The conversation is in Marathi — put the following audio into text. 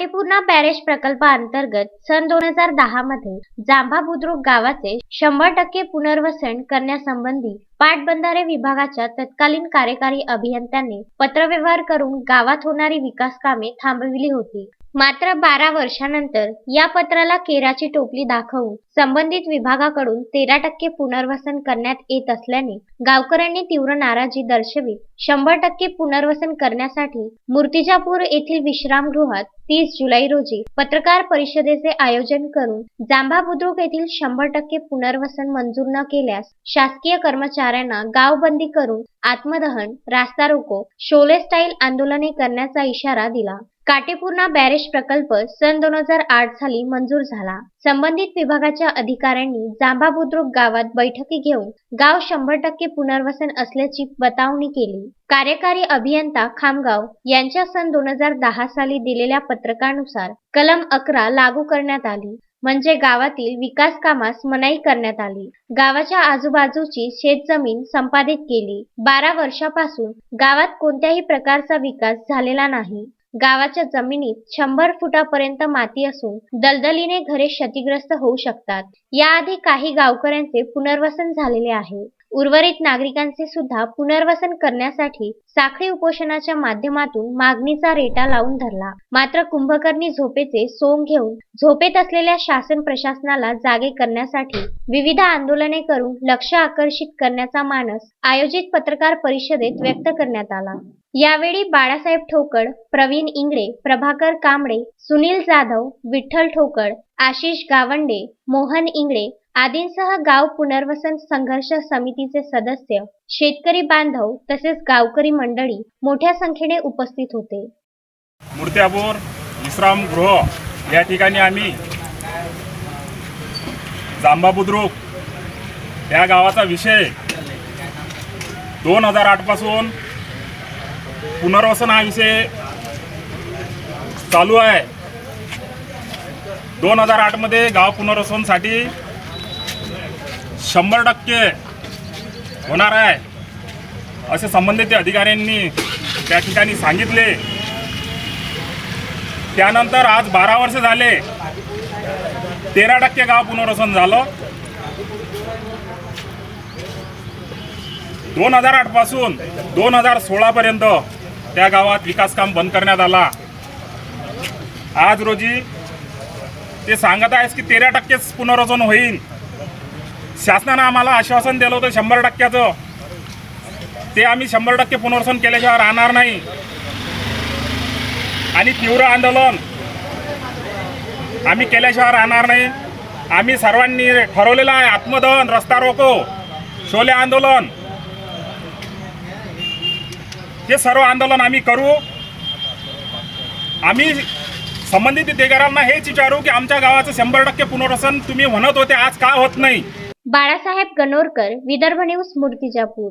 काटेपूर्णा बॅरेज प्रकल्पाअंतर्गत सन दोन हजार दहा मध्ये जांभा बुद्रुक गावाचे शंभर टक्के पुनर्वसन करण्यासंबंधी पाटबंधारे विभागाच्या तत्कालीन कार्यकारी अभियंत्यांनी पत्रव्यवहार करून गावात होणारी विकास कामे थांबविली होती. मात्र बारा वर्षानंतर या पत्राला केराची टोपली दाखवून संबंधित विभागाकडून तेरा टक्के पुनर्वसन करण्यात येत असल्याने गावकऱ्यांनी तीव्र नाराजी दर्शवित शंभर टक्के पुनर्वसन करण्यासाठी मूर्तिजापूर येथील विश्रामगृहात तीस जुलै रोजी पत्रकार परिषदेचे आयोजन करून जांभा बुद्रुक येथील शंभर टक्के पुनर्वसन मंजूर न केल्यास शासकीय कर्मचाऱ्यांना गावबंदी करून आत्मदहन रास्ता रोको शोले स्टाईल आंदोलने करण्याचा इशारा दिला. काटेपूर्णा बॅरेज प्रकल्प सन दोन हजार आठ साली मंजूर झाला. संबंधित विभागाच्या अधिकाऱ्यांनी जांभा बुद्रुक गावात बैठकी घेऊन गाव शंभर टक्के पुनर्वसन असल्याची बतावणी केली. कार्यकारी अभियंता खामगाव यांच्या सन दोन हजार दहा साली दिलेल्या पत्रकानुसार कलम अकरा लागू करण्यात आली. म्हणजे गावातील विकास कामास मनाई करण्यात आली. गावाच्या आजूबाजूची शेतजमीन संपादित केली. बारा वर्षापासून गावात कोणत्याही प्रकारचा विकास झालेला नाही. गावाच्या जमिनीत शंभर फुटापर्यंत माती असून दलदलीने घरे क्षतिग्रस्त होऊ शकतात. याआधी काही गावकऱ्यांचे पुनर्वसन झालेले आहे. उर्वरित नागरिकांचे सुद्धा पुनर्वसन करण्यासाठी साखळी उपोषणाच्या माध्यमातून मागणीचा रेटा लावून धरला. मात्र कुंभकर्णी झोपेचे सोंग घेऊन झोपेत असलेल्या शासन प्रशासनाला जागे करण्यासाठी विविध आंदोलने करून लक्ष आकर्षित करण्याचा मानस आयोजित पत्रकार परिषदेत व्यक्त करण्यात आला. यावेळी बाळासाहेब ठोकळ प्रवीण इंगळे प्रभाकर कांबळे सुनील जाधव विठ्ठल ठोकळ आशिष गावंडे मोहन इंगळे आदींसह गाव पुनर्वसन संघर्ष समितीचे सदस्य शेतकरी बांधव तसेच गावकरी मंडळी मोठ्या संख्येने उपस्थित होते. मूर्त्यापूर विश्रामगृह या ठिकाणी आम्ही जांबा बुद्रुक या गावाचा विषय दोन हजार आठपासून पुनर्वसन हा विषय चालू आहे. दोन हजार आठमध्ये गाव पुनर्वसनसाठी शंभर टक्के होणार आहे. असे संबंधित अधिकाऱ्यांनी त्या ठिकाणी सांगितले. त्यानंतर आज बारा वर्ष झाले. तेरा टक्के गाव पुनर्वसन झालं. दोन हजार आठपासून दोन हजार सोळापर्यंत त्या गावात विकासकाम बंद करण्यात आला. आज रोजी ते सांगत आहेस की तेरा टक्केच पुनर्वसन होईल. शासनानं आम्हाला आश्वासन दिलं होतं शंभर टक्क्याचं. ते आम्ही शंभर टक्के पुनर्वसन केल्याशिवाय राहणार नाही. आणि तीव्र आंदोलन आम्ही केल्याशिवाय राहणार नाही. आम्ही सर्वांनी ठरवलेलं आहे आत्मदहन रस्ता रोको शोले आंदोलन. हे सर्व आंदोलन आम्ही करू आम्ही संबंधित अधिकाऱ्यांना हेच विचारू की आमच्या गावाचं शंभर टक्के पुनर्वसन तुम्ही म्हणत होते आज का होत नाही? बाळासाहेब गणोरकर विदर्भ न्यूज मूर्तिजापूर.